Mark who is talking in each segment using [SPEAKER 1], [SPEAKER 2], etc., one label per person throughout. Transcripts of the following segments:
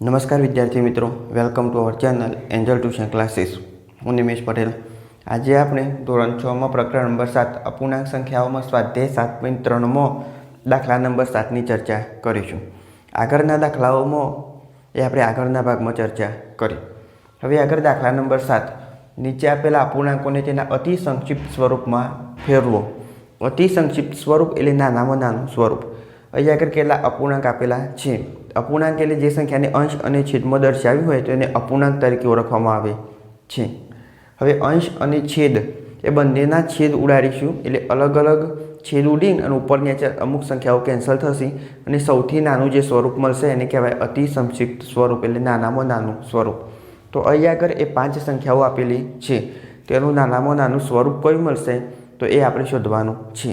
[SPEAKER 1] નમસ્કાર વિદ્યાર્થી મિત્રો welcome to our channel angel tuition classes હું નિમેશ પટેલ. આજે આપણે ધોરણ છમાં પ્રકરણ નંબર સાત, અપૂર્ણાંક સંખ્યાઓમાં સ્વાધ્યાય સાત પોઈન્ટ ત્રણમાં દાખલા નંબર સાતની ચર્ચા કરીશું. આગળના દાખલાઓમાં એ આપણે આગળના ભાગમાં ચર્ચા કરી. હવે આગળ દાખલા નંબર સાત. નીચે આપેલા અપૂર્ણાંકોને તેના અતિ સંક્ષિપ્ત સ્વરૂપમાં ફેરવો. અતિ સંક્ષિપ્ત સ્વરૂપ એટલે નાનામાં નાનું સ્વરૂપ. અહીં આગળ કેટલા અપૂર્ણાંક આપેલા છે? અપૂર્ણાંક એટલે જે સંખ્યાને અંશ અને છેદમાં દર્શાવી હોય તો એને અપૂર્ણાંક તરીકે ઓળખવામાં આવે છે. હવે અંશ અને છેદ એ બંનેના છેદ ઉડાડીશું એટલે અલગ અલગ છેદ ઉડીને અને ઉપરની નીચે અમુક સંખ્યાઓ કેન્સલ થશે અને સૌથી નાનું જે સ્વરૂપ મળશે એને કહેવાય અતિ સંક્ષિપ્ત સ્વરૂપ એટલે નાનામાં નાનું સ્વરૂપ. તો અહીં આગળ એ પાંચ સંખ્યાઓ આપેલી છે. તેનું નાનામાં નાનું સ્વરૂપ કયું મળશે? તો એ આપણે શોધવાનું છે.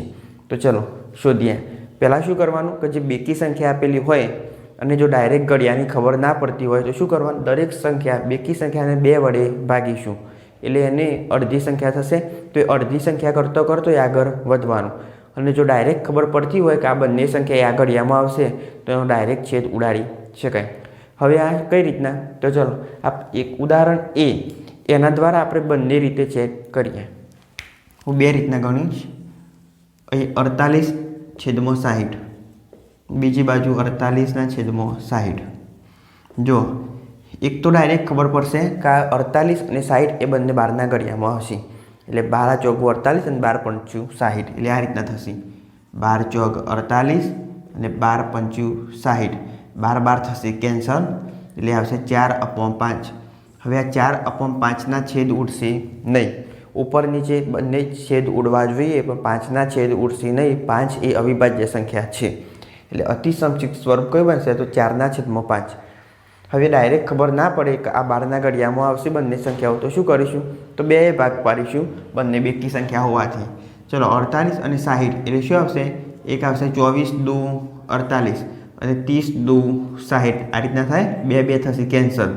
[SPEAKER 1] તો ચલો, શોધીએ. પહેલાં શું કરવાનું? કે જે બેકી સંખ્યા આપેલી હોય અને જો ડાયરેક્ટ ઘડિયાની ખબર ના પડતી હોય તો શું કરવાનું? દરેક સંખ્યા, બેકી સંખ્યાને બે વડે ભાગીશું. એટલે એને અડધી સંખ્યા થશે, તો એ અડધી સંખ્યા કરતો કરતો એ આગળ વધવાનું. અને જો ડાયરેક્ટ ખબર પડતી હોય કે આ બંને સંખ્યા આ ઘડિયામાં આવશે, તો એનો ડાયરેક્ટ છેદ ઉડાડી શકાય. હવે આ કઈ રીતના? તો ચલો આ એક ઉદાહરણ એ, એના દ્વારા આપણે બંને રીતે ચેક કરીએ. હું બે રીતના ગણીશ. અહીં અડતાલીસ છેદમાં સાહીઠ. બીજી બાજુ અડતાલીસના છેદમાં સાહીઠ. જો, એક તો ડાયરેક્ટ ખબર પડશે કે અડતાલીસ અને સાહીઠ એ બંને બારના ઘડિયામાં હશે. એટલે બાર ચોગું અડતાલીસ અને બાર પંચું સાહીઠ. એટલે આ રીતના થશે. બાર ચોક અડતાલીસ અને બાર પંચું સાહીઠ. બાર બાર થશે કેન્સલ. એટલે આવશે ચાર અપોમ પાંચ. હવે આ ચાર અપોમ પાંચના છેદ ઉડશે નહીં. ઉપર નીચે બંને છેદ ઉડવા જોઈએ, પણ પાંચના છેદ ઉડશે નહીં. પાંચ એ અવિભાજ્ય સંખ્યા છે. એટલે અતિ સ્વરૂપ કયું બનશે? તો ચારના છેદમાં પાંચ. હવે ડાયરેક્ટ ખબર ના પડે કે આ બારના ઘડિયામાં આવશે બંને સંખ્યાઓ, તો શું કરીશું? તો બે ભાગ પાડીશું, બંને બેકી સંખ્યા હોવાથી. ચલો, અડતાલીસ અને સાહીઠ, એટલે શું આવશે? એક આવશે ચોવીસ દુ અડતાલીસ અને ત્રીસ દુ સાહીઠ. આ રીતના થાય? બે બે થશે, કેન્સલ.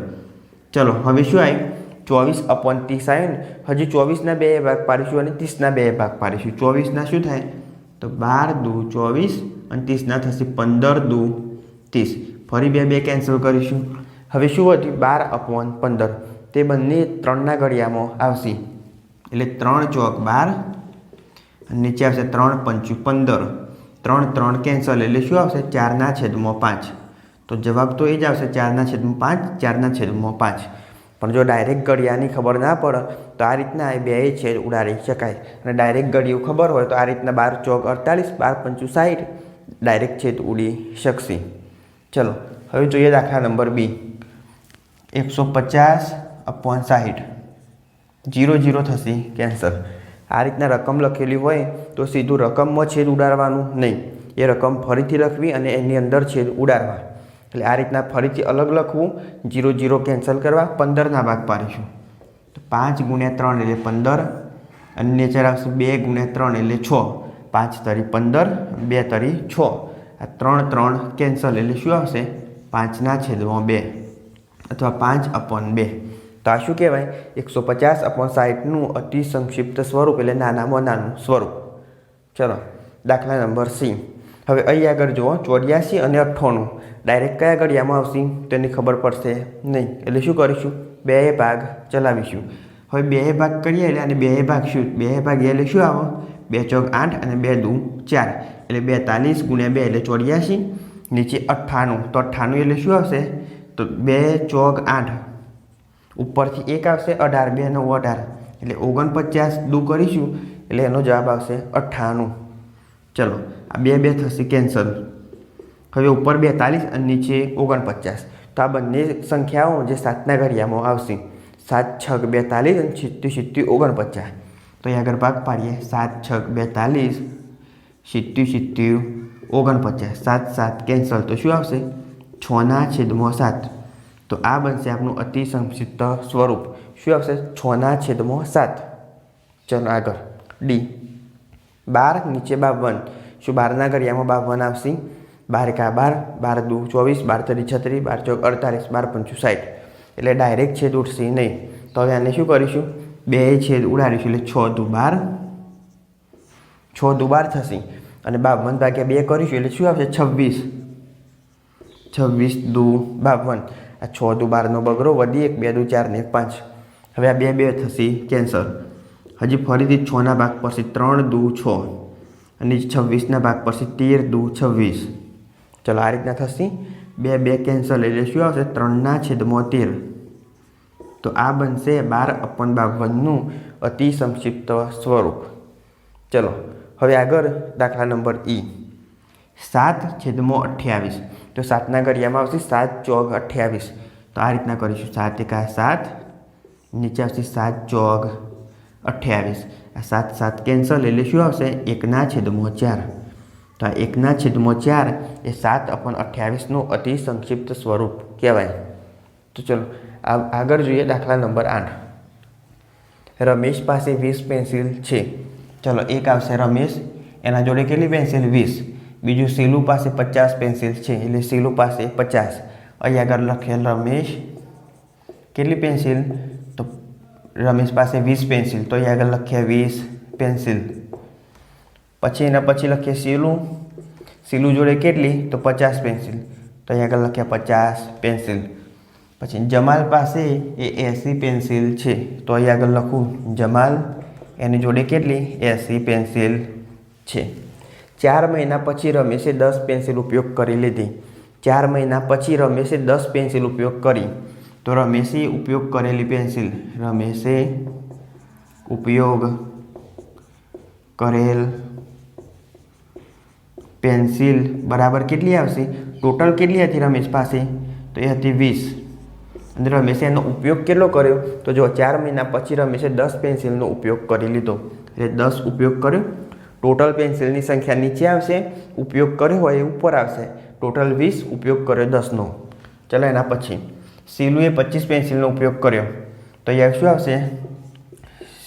[SPEAKER 1] ચલો, હવે શું આવ્યું ચોવીસ અપોન ત્રીસ આવ્યું ને, હજી ચોવીસના બે ભાગ પાડીશું અને ત્રીસના બે ભાગ પાડીશું. ચોવીસના શું થાય? તો બાર દુ ચોવીસ અને ત્રીસના થશે પંદર દુ ત્રીસ. ફરી બે બે કેન્સલ કરીશું. હવે શું વધ્યું બાર અપોન પંદર. તે બંને ત્રણના ઘડિયામાં આવશે. એટલે ત્રણ ચોક બાર અને નીચે આવશે ત્રણ પંચું પંદર. ત્રણ ત્રણ કેન્સલ એટલે શું આવશે? ચારના છેદમાં પાંચ. તો જવાબ તો એ જ આવશે, ચારના છેદમાં પાંચ, ચારના છેદમાં પાંચ. પણ જો ડાયરેક્ટ ઘડિયાની ખબર ના પડે, તો આ રીતના એ બે છેદ ઉડાડી શકાય. અને ડાયરેક્ટ ઘડિયું ખબર હોય, તો આ રીતના બાર ચોક અડતાલીસ, બાર પંચું સાઠ ડાયરેક્ટ છેદ ઉડી શકશે. ચલો, હવે જોઈએ દાખલા નંબર બી. એકસો પચાસ અપોન સાહીઠ. જીરો જીરો થશે, કેન્સલ. આ રીતના રકમ લખેલી હોય તો સીધું રકમમાં છેદ ઉડાડવાનું નહીં. એ રકમ ફરીથી લખવી અને એની અંદર છેદ ઉડાડવા. એટલે આ રીતના ફરીથી અલગ લખવું જીરો જીરો કેન્સલ કરવા, પંદરના ભાગ પાડીશું. તો પાંચ ગુણ્યા ત્રણ એટલે પંદર અને નેચર આવશે બે ગુણ્યા ત્રણ એટલે છ. પાંચ તરી પંદર, બે તરી છ. આ ત્રણ ત્રણ કેન્સલ એટલે શું આવશે? પાંચના છેદમાં બે અથવા પાંચ અપોન બે. તો આ શું કહેવાય? એકસો પચાસ અપોન સાઠનું અતિ સંક્ષિપ્ત સ્વરૂપ એટલે નાનામાં નાનું સ્વરૂપ. ચલો, દાખલા નંબર સી. હવે અહીં આગળ જુઓ, ચોર્યાસી અને અઠ્ઠાણું. ડાયરેક્ટ કયા ઘડિયામાં આવશે? તેની ખબર પડશે નહીં. એટલે શું કરીશું? બે ભાગ ચલાવીશું. હવે બે ભાગ કરીએ એટલે અને બે ભાગ શું? બે ભાગ એટલે શું આવે? બે ચોક આઠ અને બે દુ ચાર. એટલે બેતાલીસ ગુણ્યા બે એટલે ચોર્યાસી. નીચે અઠ્ઠાણું. તો અઠ્ઠાણું એટલે શું આવશે? તો બે ચોક આઠ. ઉપરથી એક આવશે અઢાર, બે નવ, અઢાર. એટલે ઓગણપચાસ દુ કરીશું એટલે એનો જવાબ આવશે અઠ્ઠાણું. ચલો, આ બે બે થશે કેન્સલ. હવે ઉપર બેતાલીસ અને નીચે ઓગણપચાસ. તો આ બંને સંખ્યાઓ જે સાતના ઘડિયામાં આવશે. સાત છગ બેતાલીસ અને સિત્તી સિત્તી ઓગણપચાસ. તો અહીં આગળ ભાગ પાડીએ. સાત છગ બેતાલીસ સિત્યું સિત્યું ઓગણપચાસ. સાત સાત, કેન્સલ. તો શું આવશે? છના છેદમાં સાત. તો આ બનશે આપણું અતિ સંક્ષિપ્ત સ્વરૂપ. શું આવશે? છના છેદમાં સાત. ચલો આગળ. ડી બાર નીચે બાવન. શું બારના ઘડિયામાં બાવન આવશે? બાર એકા બાર બાર દુ ચોવીસ, બાર તરી છત્રીસ બાર ચોક અડતાલીસ, બાર પંચું સાઠ એટલે ડાયરેક્ટ છેદ ઉઠશે નહીં. તો હવે આને શું કરીશું? બે છેદ ઉડાડીશું એટલે છ દુ બાર છ દુ બાર થશે. અને બાવન ભાગ્યા બે કરીશું એટલે શું આવશે? છવ્વીસ. છવ્વીસ દુ બાવન આ છ દુ બારનો બગડો વધી એક, બે દુ ચાર ને પાંચ. હવે આ બે બે થશે. કેન્સર હજી ફરીથી છના ભાગ પરથી ત્રણ દુ છ. અને છવ્વીસના ભાગ પરથી તેર દુ છવ્વીસ. ચલો આ રીતના થશે. બે બે કેન્સલ એટલે શું આવશે? ત્રણના છેદમાં તેર. તો આ બનશે બાર અપન બાવનનું અતિ સંક્ષિપ્ત સ્વરૂપ. ચલો, હવે આગળ દાખલા નંબર ઈ. સાત છેદમાં અઠ્યાવીસ. તો સાતના ઘડિયામાં આવશે સાત ચોગ અઠ્યાવીસ. તો આ રીતના કરીશું. સાત એકા સાત, નીચે આવશે સાત ચોગ અઠ્યાવીસ. આ સાત સાત કેન્સલ એટલે શું આવશે? એકના છેદમાં ચાર. તો આ એકના છેદમાં ચાર એ સાત અપન અઠ્યાવીસનું અતિ સંક્ષિપ્ત સ્વરૂપ કહેવાય. તો ચલો આગળ જોઈએ દાખલા નંબર આઠ. રમેશ પાસે વીસ પેન્સિલ છે. ચલો એક આવશે રમેશ. એના જોડે કેટલી પેન્સિલ? વીસ. બીજું સીલુ પાસે પચાસ પેન્સિલ છે, એટલે સીલુ પાસે પચાસ. અહીં આગળ લખેલ રમેશ. કેટલી પેન્સિલ? તો રમેશ પાસે વીસ પેન્સિલ. તો અહીં આગળ લખ્યા વીસ પેન્સિલ. પછી એના પછી લખીએ સીલું સીલું જોડે કેટલી? તો પચાસ પેન્સિલ. તો અહીં આગળ લખ્યા પચાસ પેન્સિલ. પછી જમાલ પાસે એ એસી પેન્સિલ છે. તો અહીં આગળ લખું, જમાલ, એની જોડે કેટલી? એસી પેન્સિલ છે. ચાર મહિના પછી રમેશે દસ પેન્સિલ ઉપયોગ કરી લીધી. ચાર મહિના પછી રમેશે દસ પેન્સિલ ઉપયોગ કરી. તો રમેશે ઉપયોગ કરેલી પેન્સિલ રમેશે ઉપયોગ કરેલ પેન્સિલ બરાબર કેટલી આવશે? ટોટલ કેટલી હતી રમેશ પાસે? તો એ હતી વીસ. અને રમેશે એનો ઉપયોગ કેટલો કર્યો? તો જો ચાર મહિના પછી રમેશે દસ પેન્સિલનો ઉપયોગ કરી લીધો. એટલે દસ ઉપયોગ કર્યો. ટોટલ પેન્સિલની સંખ્યા નીચે આવશે, ઉપયોગ કર્યો હોય એ ઉપર આવશે. ટોટલ વીસ, ઉપયોગ કર્યો દસનો. ચલો એના પછી. સીલુએ પચીસ પેન્સિલનો ઉપયોગ કર્યો. તો અહીંયા શું આવશે?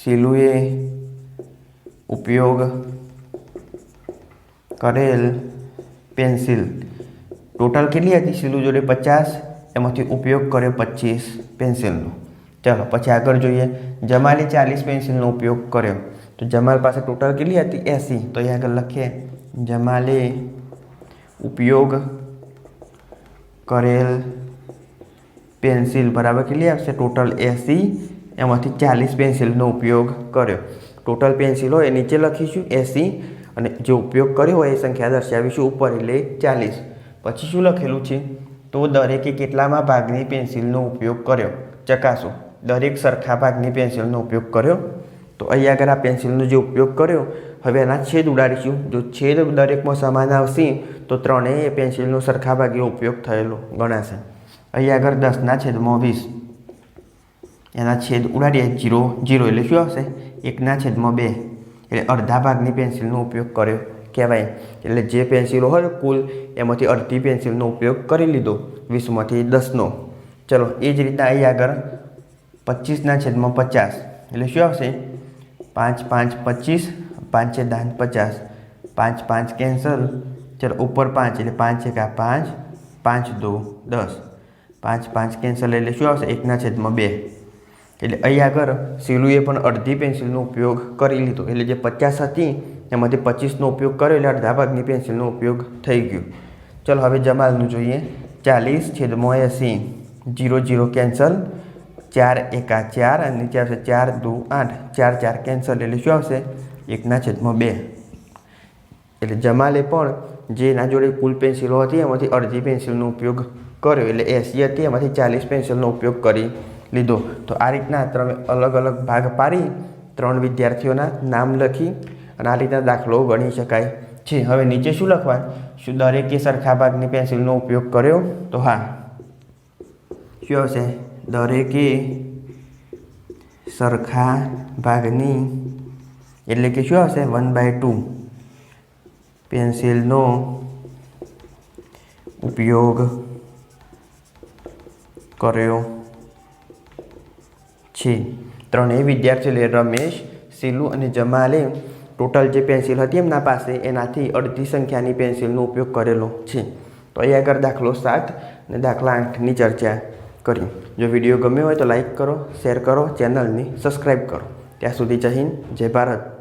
[SPEAKER 1] સીલુએ ઉપયોગ કરેલ પેન્સિલ. ટોટલ કેટલી હતી? સીલું જોડે પચાસ એમાંથી ઉપયોગ કર્યો પચીસ પેન્સિલનો. ચાલો, પછી આગળ જોઈએ. જમાલે ચાલીસ પેન્સિલનો ઉપયોગ કર્યો. તો જમાલ પાસે ટોટલ કેટલી હતી? એંસી. તો અહીં આગળ લખીએ. જમાલે ઉપયોગ કરેલ પેન્સિલ બરાબર કેટલી આવશે? ટોટલ એંસી. એમાંથી ચાલીસ પેન્સિલનો ઉપયોગ કર્યો. ટોટલ પેન્સિલ હોય એ નીચે લખીશું, એંસી. અને જે ઉપયોગ કર્યો હોય એ સંખ્યા દર્શાવીશું ઉપર, એટલે ચાલીસ. પછી શું લખેલું છે? તો દરેકે કેટલામાં ભાગની પેન્સિલનો ઉપયોગ કર્યો? ચકાસો. દરેક સરખા ભાગની પેન્સિલનો ઉપયોગ કર્યો? તો અહીં આગળ આ પેન્સિલનો જે ઉપયોગ કર્યો, હવે એના છેદ ઉડાડીશું. જો છેદ દરેકમાં સમાન આવશે, તો ત્રણેય પેન્સિલનો સરખા ભાગે ઉપયોગ થયેલો ગણાશે. અહીંયા આગળ દસના છેદમાં વીસ. એના છેદ ઉડાડીએ જીરો જીરો એટલે શું આવશે? એકના છેદમાં બે. એટલે અડધા ભાગની પેન્સિલનો ઉપયોગ કર્યો. કહેવાય. એટલે જે પેન્સિલો હોય કુલ, એમાંથી અડધી પેન્સિલનો ઉપયોગ કરી લીધો, વીસમાંથી દસનો. ચલો, એ જ રીતના અહીં આગળ પચીસના છેદમાં પચાસ. એટલે શું આવશે? પાંચ પાંચ, પચીસ, પાંચે દાંત પચાસ. પાંચ પાંચ કેન્સલ. ચલો, ઉપર પાંચ, એટલે પાંચ એકા પાંચ પાંચ દો દસ. પાંચ પાંચ કેન્સલ, એટલે શું આવશે? એકના છેદમાં બે. એટલે અહીં આગળ સીલુએ પણ અડધી પેન્સિલનો ઉપયોગ કરી લીધો. એટલે જે પચાસ હતી એમાંથી પચીસનો ઉપયોગ કર્યો એટલે અડધા ભાગની પેન્સિલનો ઉપયોગ થઈ ગયો. ચલો હવે જમાલનું જોઈએ. ચાલીસ છેદમાં એંસી. Zero zero cancel. ચાર એકા ચાર અને નીચે આવશે ચાર દુ આઠ. ચાર ચાર કેન્સલ એટલે શું આવશે? એકના છેદમાં બે. એટલે જમાલે પણ જેના જોડે કુલ પેન્સિલો હતી એમાંથી અડધી પેન્સિલનો ઉપયોગ કર્યો. એટલે એસી હતી, એમાંથી ચાલીસ પેન્સિલનો ઉપયોગ કરી લીધો. તો આ રીતના તમે અલગ અલગ ભાગ પાડી. ત્રણ વિદ્યાર્થીઓના નામ લખી અને આ રીતના દાખલો ગણી શકાય. છે, હવે નીચે શું લખવા શું દરેકે સરખા ભાગની પેન્સિલનો ઉપયોગ કર્યો? તો હા. શું આવશે? દરેકે સરખા ભાગની એટલે કે શું આવશે? વન બાય ટુ પેન્સિલનો ઉપયોગ કર્યો છે. ત્રણેય વિદ્યાર્થીઓ એટલે રમેશ સિલુ અને જમાલે ટોટલ જે પેન્સિલ હતી એમના પાસે એનાથી અડધી સંખ્યાની પેન્સિલનો ઉપયોગ કરેલો છે. તો અહીં આગળ દાખલો સાત અને દાખલા આઠની ચર્ચા કરી. જો વીડિયો ગમ્યો હોય તો લાઇક કરો, શેર કરો, ચેનલને સબસ્ક્રાઈબ કરો. ત્યાં સુધી જય હિન્દ, જય ભારત.